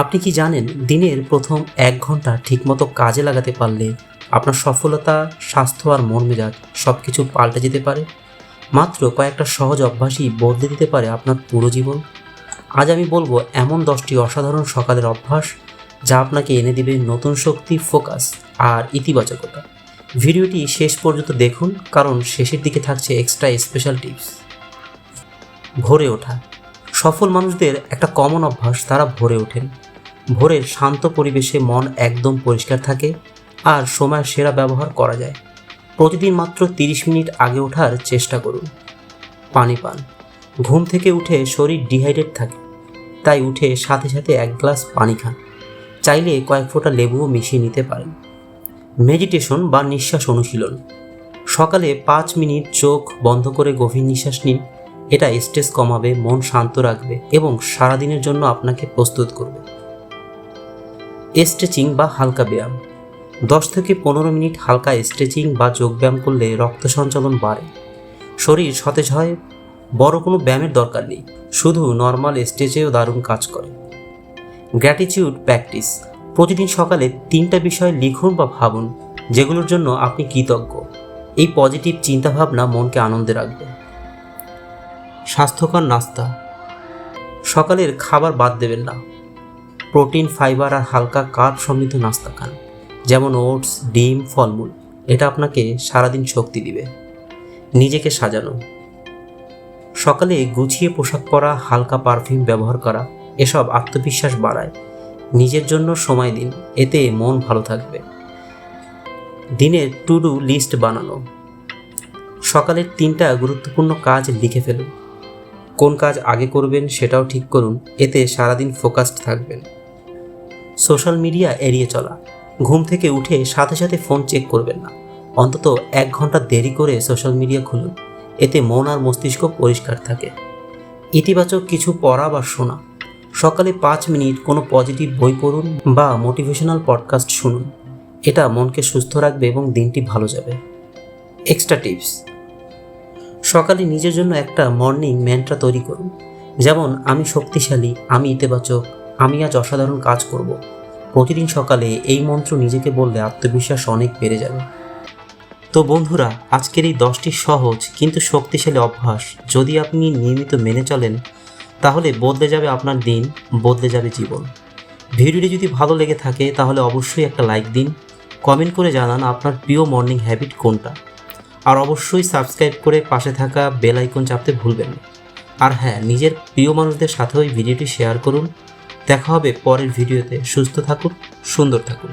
আপনি কি জানেন দিনের প্রথম এক ঘণ্টা ঠিকমতো কাজে লাগাতে পারলে আপনার সফলতা, স্বাস্থ্য আর মন মেজাজ সব কিছু পাল্টে যেতে পারে? মাত্র কয়েকটা সহজ অভ্যাসই বদলে দিতে পারে আপনার পুরো জীবন। আজ আমি বলব এমন দশটি অসাধারণ সকালের অভ্যাস যা আপনাকে এনে দিবে নতুন শক্তি, ফোকাস আর ইতিবাচকতা। ভিডিওটি শেষ পর্যন্ত দেখুন, কারণ শেষের দিকে থাকছে এক্সট্রা স্পেশাল টিপস। ভোরে ওঠা। সফল মানুষদের একটা কমন অভ্যাস, তারা ভোরে ওঠেন। ভোরের শান্ত পরিবেশে মন একদম পরিষ্কার থাকে আর সময়ের সেরা ব্যবহার করা যায়। প্রতিদিন মাত্র তিরিশ মিনিট আগে ওঠার চেষ্টা করুন। পানি পান। ঘুম থেকে উঠে শরীর ডিহাইড্রেট থাকে, তাই উঠে সাথে সাথে এক গ্লাস পানি খান। চাইলে কয়েক ফোঁটা লেবুও মিশিয়ে নিতে পারেন। মেডিটেশন বা নিঃশ্বাস অনুশীলন। সকালে পাঁচ মিনিট চোখ বন্ধ করে গভীর নিঃশ্বাস নিন। এটা স্ট্রেস কমাবে, মন শান্ত রাখবে এবং সারাদিনের জন্য আপনাকে প্রস্তুত করবে। স্ট্রেচিং বা হালকা ব্যায়াম। দশ থেকে পনেরো মিনিট হালকা স্ট্রেচিং বা যোগব্যায়াম করলে রক্ত সঞ্চালন বাড়ে। শরীর সতেজ হয়, বড় কোনো ব্যায়ামের দরকার নেই, শুধু নর্মাল স্টেজেও দারুণ কাজ করে। Gratitude practice. প্রতিদিন সকালে তিনটা বিষয় লিখুন বা ভাবুন, যেগুলোর জন্য আপনি কৃতজ্ঞ। এই পজিটিভ চিন্তাভাবনা মনকে আনন্দে রাখবে। স্বাস্থ্যকর নাস্তা। সকালের খাবার বাদ দেবেন না। প্রোটিন, ফাইবার আর হালকা কার্ব সমৃদ্ধ নাস্তা খান, যেমন ওটস, ডিম, ফলমূল। এটা আপনাকে সারাদিন শক্তি দিবে। নিজেকে সাজানো। সকালে গুছিয়ে পোশাক পরা, হালকা পারফিউম ব্যবহার করা, এসব আত্মবিশ্বাস বাড়ায়। নিজের জন্য সময় দিন, এতে মন ভালো থাকবে। দিনের টু ডু লিস্ট বানানো। সকালের তিনটা গুরুত্বপূর্ণ কাজ লিখে ফেলুন। কোন কাজ আগে করবেন সেটাও ঠিক করুন, এতে সারাদিন ফোকাসড থাকবেন। সোশ্যাল মিডিয়া এড়িয়ে চলা। ঘুম থেকে উঠে সাথে সাথে ফোন চেক করবেন না। অন্তত এক ঘণ্টা দেরি করে সোশ্যাল মিডিয়া খুলুন। এতে মন আর মস্তিষ্ক পরিষ্কার থাকে। ইতিবাচক কিছু পড়া বা শোনা। সকালে পাঁচ মিনিট কোনো পজিটিভ বই পড়ুন বা মোটিভেশনাল পডকাস্ট শুনুন। এটা মনকে সুস্থ রাখবে এবং দিনটি ভালো যাবে। এক্সট্রা টিপস সকালে নিজের জন্য একটা মর্নিং ম্যান্ট্রা তৈরি করুন। যেমন, আমি শক্তিশালী, আমি ইতিবাচক, আমি আজ অসাধারণ কাজ করব। প্রতিদিন সকালে এই মন্ত্র নিজেকে বললে আত্মবিশ্বাস অনেক বেড়ে যাবে। তো বন্ধুরা, আজকের এই দশটি সহজ কিন্তু শক্তিশালী অভ্যাস যদি আপনি নিয়মিত মেনে চলেন, তাহলে বদলে যাবে আপনার দিন, বদলে যাবে জীবন। ভিডিওটি যদি ভালো লেগে থাকে, তাহলে অবশ্যই একটা লাইক দিন। কমেন্ট করে জানান আপনার প্রিয় মর্নিং হ্যাবিট কোনটা। আর অবশ্যই সাবস্ক্রাইব করে পাশে থাকা বেল আইকন চাপতে ভুলবেন না। আর হ্যাঁ নিজের প্রিয় মানুষদের সাথেও এই ভিডিওটি শেয়ার করুন। দেখা হবে পরের ভিডিওতে। সুস্থ থাকুন, সুন্দর থাকুন।